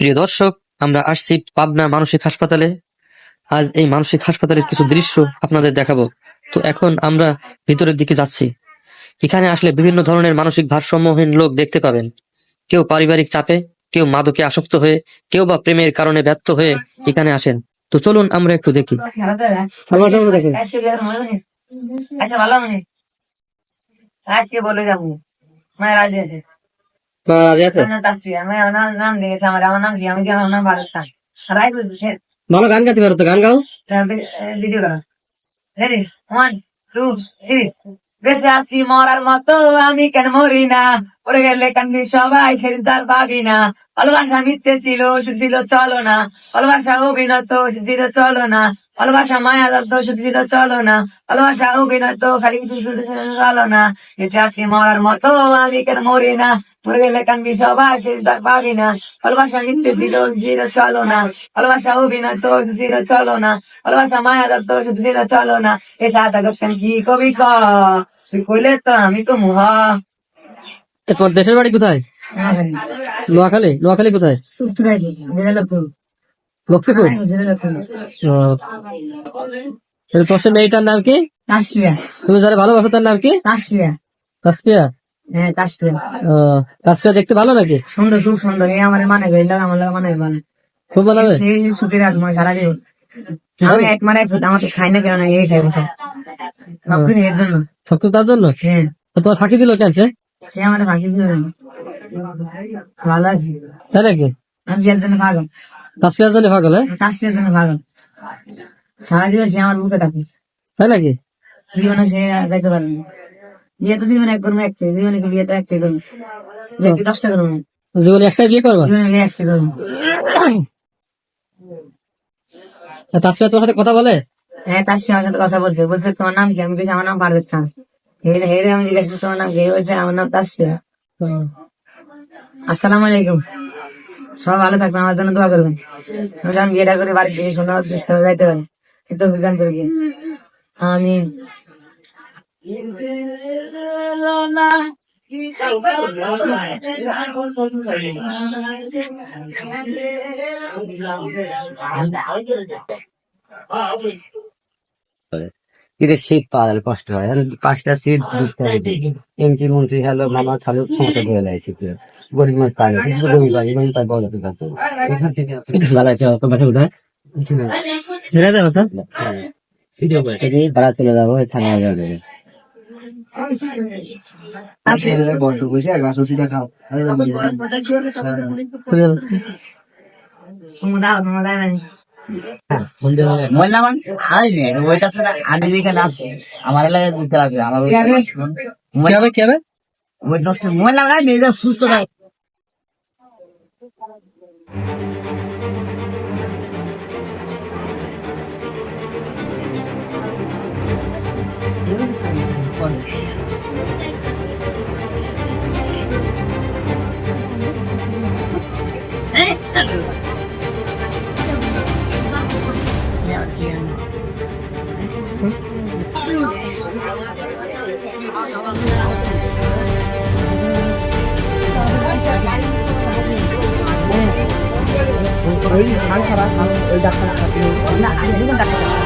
প্রিয় দর্শক আমরা আসছি পাবনা মানসিক হাসপাতালে। আজ এই মানসিক হাসপাতালের কিছু দৃশ্য আপনাদের দেখাবো। তো এখন আমরা ভিতরের দিকে যাচ্ছি। এখানে আসলে বিভিন্ন ধরনের মানসিক ভারসাম্যহীন লোক দেখতে পাবেন। কেউ পারিবারিক চাপে কেউ মাদকে আসক্ত হয়ে কেউ বা প্রেমের কারণে ব্যর্থ হয়ে এখানে আসেন। তো চলুন আমরা একটু দেখি। আচ্ছা ভালো মানে আজকে বলে যাব। মায়ের রাজি আছে। ভালো গান গাইতে পারো তো গান গাও video ready one two three বেঁচে আছি মরার মতো আমি কেন মরি না পড়ে গেলে কান্দি সবাই সেদিন তার ভাবি না ভালোবাসা মিথ্যে ছিল শুধু চলো না ভালোবাসা অভিনয় তো শুধু চলো না ভালোবাসা মায়া দত্ত শুধু ছিল চলো না ভালোবাসা অভিনয় তো খালি শুধু চলো না বেঁচে আছি মরার মতো আমি কেন মরি না মরে গেলে কান্দি সবাই তার ভাবি না ভালোবাসা মিথ্যে ছিল ছিল চলো না ভালোবাসা অভিনয় তো ছিল চলো না ভালোবাসা মায়া শুধু ছিল চলো না এ সাত আগস্ট কি কবি ক তুই কইলে তো আমি তো মুহা তোমার দেশের বাড়ি কোথায় নোয়াখালী নোয়াখালী কোথায় লক্ষ্মীপুর তোমার মেয়েটার নাম কি তুমি যারা ভালোবাসো তার নাম কি কাসপিয়া হ্যাঁ কাশ্মীর কাসপিয়া দেখতে ভালো নাকি? সুন্দর খুব সুন্দর। এই আমার মানে গেল আমার লাগে মানে মানে খুব ভালো হবে? এই রাত মানে সারা জীবন। আমি এক মানে এক আমার তো খাই না কেন এই খাই বসে সবকিছু এর জন্য। তার জন্য? হ্যাঁ। তোমার ফাঁকি দিল কেন সে? সে আমার ফাঁকি দিল ভালো আছি। তাই নাকি? আমি যার জন্য পাগল। কাসপিয়ার জন্য পাগল হ্যাঁ? কাশ্মীরের জন্য পাগল। সারা জীবন সে আমার বুকে থাকে। তাই নাকি? জীবনে সে যাইতে পারে না। বিয়ে তো এক করব একটাই জীবনে বিয়ে তো একটাই করব বিয়ে দশটা করব জীবনে বিয়ে করবা? জীবনে করব তোমার সাথে কথা বলে? হ্যাঁ তার আমার সাথে কথা বলছে। বলছে তোমার নাম কি? আমি বলছি আমার নাম পারভেজ খান। হেরে আমি জিজ্ঞাসা করছি তোমার নাম কি? বলছে আমার নাম তাসফিয়া। আসসালামু আলাইকুম। সবাই ভালো থাকবেন আমার জন্য দোয়া করবেন। আমি যখন বিয়েটা করে বাড়ি থেকে সুন্দর সুস্থ যাইতে পারি কিন্তু বিধান করে গিয়ে আমি শীত পাওয়া গেলে কষ্ট হয়। পাঁচটা শীত এমপি মন্ত্রী হলো মামা খালু ক্ষমতা দিয়ে লাইছে গরিব মানুষ পায় না গরিব পায় গরিব পায় বড় লোকের কাছে। ভালো আছে তোমার উঠে ছেড়ে দেবো স্যার সেটি ভাড়া চলে যাব থানা যাবে। তোমরা দাও তোমরা দাও না মহিলা মান আই নে ওইটা ছাড়া আমি যেখানে আছি আমার এলাকায় দিতে লাগবে আমার ওই Kalau ini kan karena